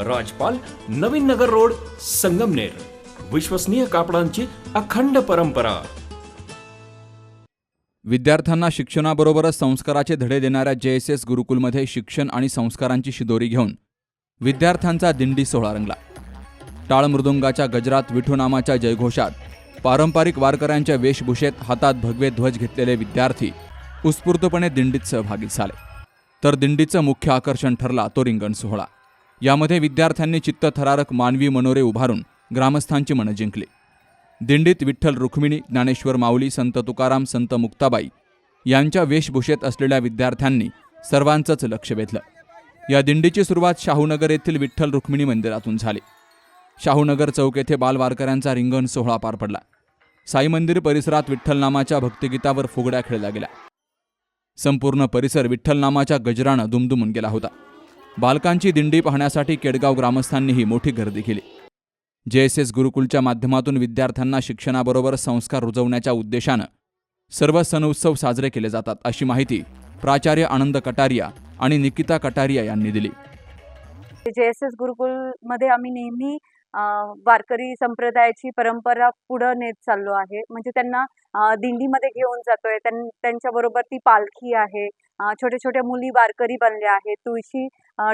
राजपाल Navin Nagar road Sangamner. विश्वसनीय कापडांची अखंड परंपरा. विद्यार्थ्यांना शिक्षणाबरोबरच संस्काराचे धडे देणाऱ्या जे एस एस गुरुकुलमध्ये शिक्षण आणि संस्कारांची शिदोरी घेऊन विद्यार्थ्यांचा दिंडी सोहळा रंगला. टाळमृदुंगाच्या गजरात विठुनामाच्या जयघोषात पारंपरिक वारकऱ्यांच्या वेशभूषेत हातात भगवे ध्वज घेतलेले विद्यार्थी उत्स्फूर्तपणे दिंडीत सहभागी झाले. तर दिंडीचं मुख्य आकर्षण ठरला तो रिंगण सोहळा. यामध्ये विद्यार्थ्यांनी चित्तथरारक मानवी मनोरे उभारून ग्रामस्थांची मनं जिंकली. दिंडीत विठ्ठल रुक्मिणी ज्ञानेश्वर माऊली संत तुकाराम संत मुक्ताबाई यांच्या वेशभूषेत असलेल्या विद्यार्थ्यांनी सर्वांचंच लक्ष वेधलं. या दिंडीची सुरुवात शाहूनगर येथील विठ्ठल रुक्मिणी मंदिरातून झाली. शाहूनगर चौक येथे बालवारकऱ्यांचा रिंगण सोहळा पार पडला. साई मंदिर परिसरात विठ्ठलनामाच्या भक्तिगीतावर फुगड्या खेळल्या गेल्या. संपूर्ण परिसर विठ्ठलनामाच्या गजरानं दुमदुमून गेला होता. बालकांची दिंडी पाहण्यासाठी केडगाव ग्रामस्थांनीही मोठी गर्दी केली. जे एस एस गुरुकुलच्या माध्यमातून विद्यार्थ्यांना शिक्षणाबरोबर संस्कार रुजवण्याच्या उद्देशानं सर्व सण उत्सव साजरे केले जातात अशी माहिती प्राचार्य आनंद कटारिया आणि निकिता कटारिया यांनी दिली. जे एस एस गुरुकुलमध्ये आम्ही नेहमी वारकरी संप्रदायाची परंपरा पुढं नेत चाललो आहे. म्हणजे त्यांना दिंडीमध्ये घेऊन जातोय. त्यां त्यांच्याबरोबर ती पालखी आहे. छोट्या छोट्या मुली वारकरी बनल्या आहेत. तुळशी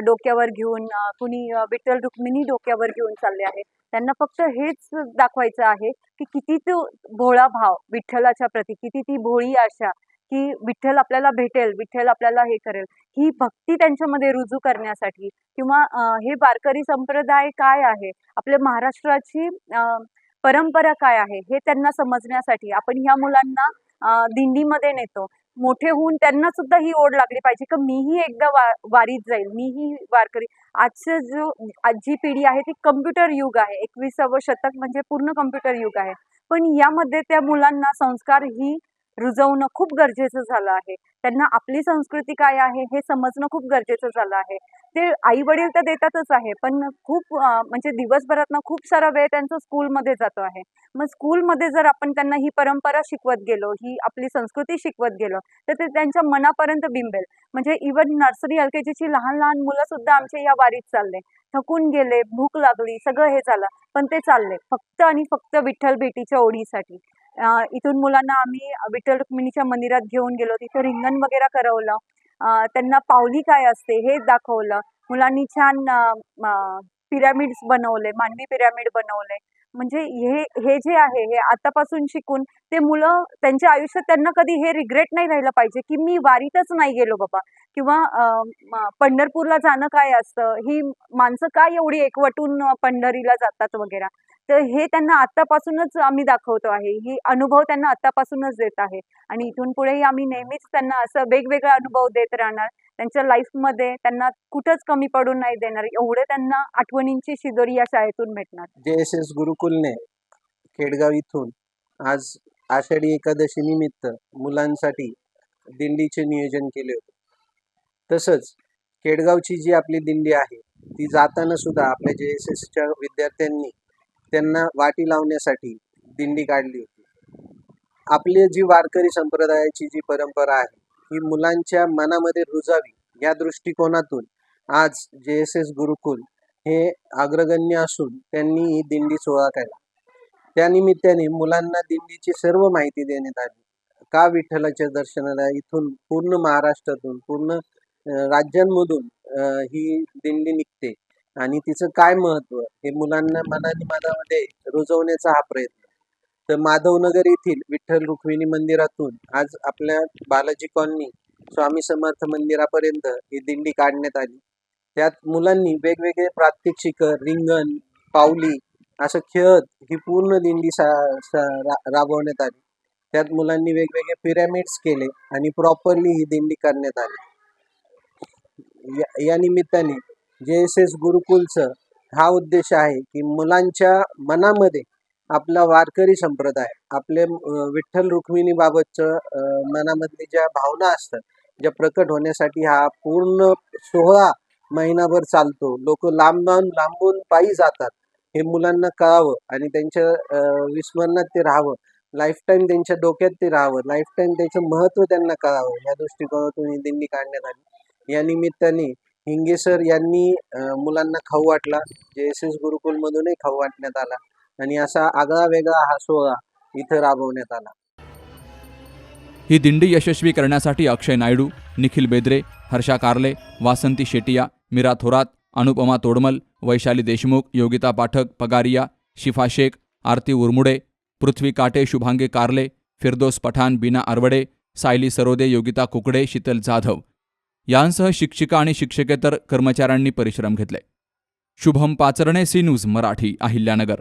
डोक्यावर घेऊन कुणी विठ्ठल रुक्मिणी डोक्यावर घेऊन चालले आहे. त्यांना फक्त हेच दाखवायचं आहे की किती तो भोळा भाव विठ्ठलाच्या प्रती किती ती भोळी आशा की विठ्ठल आपल्याला भेटेल विठ्ठल आपल्याला हे करेल. ही भक्ती त्यांच्यामध्ये रुजू करण्यासाठी किंवा हे वारकरी संप्रदाय काय आहे? आपल्या महाराष्ट्राची परंपरा काय आहे? हे त्यांना समजण्यासाठी आपण ह्या मुलांना दिंडीमध्ये नेतो. मोठे होऊन त्यांना सुद्धा ही ओढ लागली पाहिजे की मीही एकदा वा वारीत जाईल. मीही वारकरी आजचं जो आज जी पिढी आहे ती कम्प्युटर युग आहे. एकविसावं शतक म्हणजे पूर्ण कम्प्युटर युग आहे. पण यामध्ये त्या मुलांना संस्कार ही रुजवणं खूप गरजेचं झालं आहे. त्यांना आपली संस्कृती काय आहे हे समजणं खूप गरजेचं झालं आहे. ते आई वडील तर देतातच आहे पण खूप म्हणजे दिवसभरातनं खूप सारा वेळ त्यांचा स्कूलमध्ये जातो आहे. मग स्कूलमध्ये जर आपण त्यांना ही परंपरा शिकवत गेलो ही आपली संस्कृती शिकवत गेलो तर ते त्यांच्या मनापर्यंत बिंबेल. म्हणजे इवन नर्सरी एल के जीची लहान लहान मुलं सुद्धा आमच्या या वारीत चालले. थकून गेले भूक लागली सगळं हे झालं पण ते चालले. फक्त आणि फक्त विठ्ठल भेटीच्या ओढीसाठी. इथून मुलांना आम्ही विठ्ठल रुक्मिणीच्या मंदिरात घेऊन गेलो. तिथं रिंगण वगैरे करवलं. त्यांना पावली काय असते हे दाखवलं. मुलांनी छान पिरामिड्स बनवले मानवी पिरामिड बनवले. म्हणजे हे हे जे आहे हे आतापासून शिकून ते मुलं त्यांच्या आयुष्यात त्यांना कधी हे रिग्रेट नाही राहिलं पाहिजे की मी वारीतच नाही गेलो बाबा. किंवा पंढरपूरला जाणं काय असतं? ही माणसं काय एवढी एकवटून पंढरीला जातात वगैरे? तर हे त्यांना आतापासूनच आम्ही दाखवतो आहे. ही अनुभव त्यांना आतापासूनच देत आहे. आणि इथून पुढेही आम्ही नेहमीच त्यांना असं वेगवेगळा अनुभव देत राहणार. त्यांच्या लाईफमध्ये त्यांना कुठंच कमी पडून नाही देणार. एवढे त्यांना आठवणींची शिदोरी या शाळेतून भेटणार. जे एस एस गुरुकुलने खेडगाव इथून आज आषाढी एकादशी निमित्त मुलांसाठी दिंडीचे नियोजन केले होते. तसंच खेडगावची जी आपली दिंडी आहे ती जाताना सुद्धा आपल्या जे एस एसच्या विद्यार्थ्यांनी त्यांना वाटी लावण्यासाठी दिंडी काढली होती. आपली जी वारकरी संप्रदायाची जी परंपरा आहे ही मुलांच्या मनामध्ये रुजावी या दृष्टिकोनातून आज जे एस एस गुरुकुल हे अग्रगण्य असून त्यांनी ही दिंडी सोहळा केला. त्यानिमित्ताने मुलांना दिंडीची सर्व माहिती देण्यात आली. का विठ्ठलाच्या दर्शनाला इथून पूर्ण महाराष्ट्रातून पूर्ण राज्यांमधून ही दिंडी निघते आणि तिचं काय महत्त्व हे मुलांना मनाने मनामध्ये रुजवण्याचा हा प्रयत्न. तर माधवनगर येथील विठ्ठल रुक्मिणी मंदिरातून आज आपल्या बालाजी कॉलनी स्वामी समर्थ मंदिरापर्यंत ही दिंडी काढण्यात आली. त्यात मुलांनी वेगवेगळे प्रात्यक्षिक रिंगण पावली असं खेळत ही पूर्ण दिंडी सा, सा रा, राबवण्यात आली. त्यात मुलांनी वेगवेगळे पिरॅमिड्स केले आणि प्रॉपरली ही दिंडी करण्यात आली. या, या निमित्ताने जे एस एस गुरुकुलचं हा उद्देश आहे की मुलांच्या मनामध्ये आपला वारकरी संप्रदाय आपले विठ्ठल रुक्मिणीबाबतचं अं, मनामधली ज्या भावना असतात ज्या प्रकट होण्यासाठी हा पूर्ण सोहळा महिनाभर चालतो. लोक लांबून लांबून पायी जातात. हे मुलांना कळावं आणि त्यांच्या अं, विस्मरणात ते राहावं. लाईफ टाईम त्यांच्या डोक्यात ते राहावं. लाईफ टाईम त्याचं महत्त्व त्यांना कळावं. या दृष्टिकोनातून ही दिंडी काढण्यात आली. या निमित्ताने हिंगे सर यांनी मुलांना खाऊ वाटला. जे एस एस गुरुकुलमधूनही खाऊ वाटण्यात आला. आणि असा आगळा वेगळा हा सोहळा इथं राबवण्यात आला. ही दिंडी यशस्वी करण्यासाठी अक्षय नायडू निखिल बेद्रे हर्षा कार्ले वासंती शेटिया मीरा थोरात अनुपमा तोडमल वैशाली देशमुख योगिता पाठक पगारिया शिफा शेख आरती उरमुडे पृथ्वी काटे शुभांगी कार्ले फिरदोस पठाण बीना आरवडे सायली सरोदे योगिता कुकडे शीतल जाधव यांसह शिक्षिका आणि शिक्षकेतर कर्मचाऱ्यांनी परिश्रम घेतले. Shubham Pacharne C news Marathi Ahilyanagar.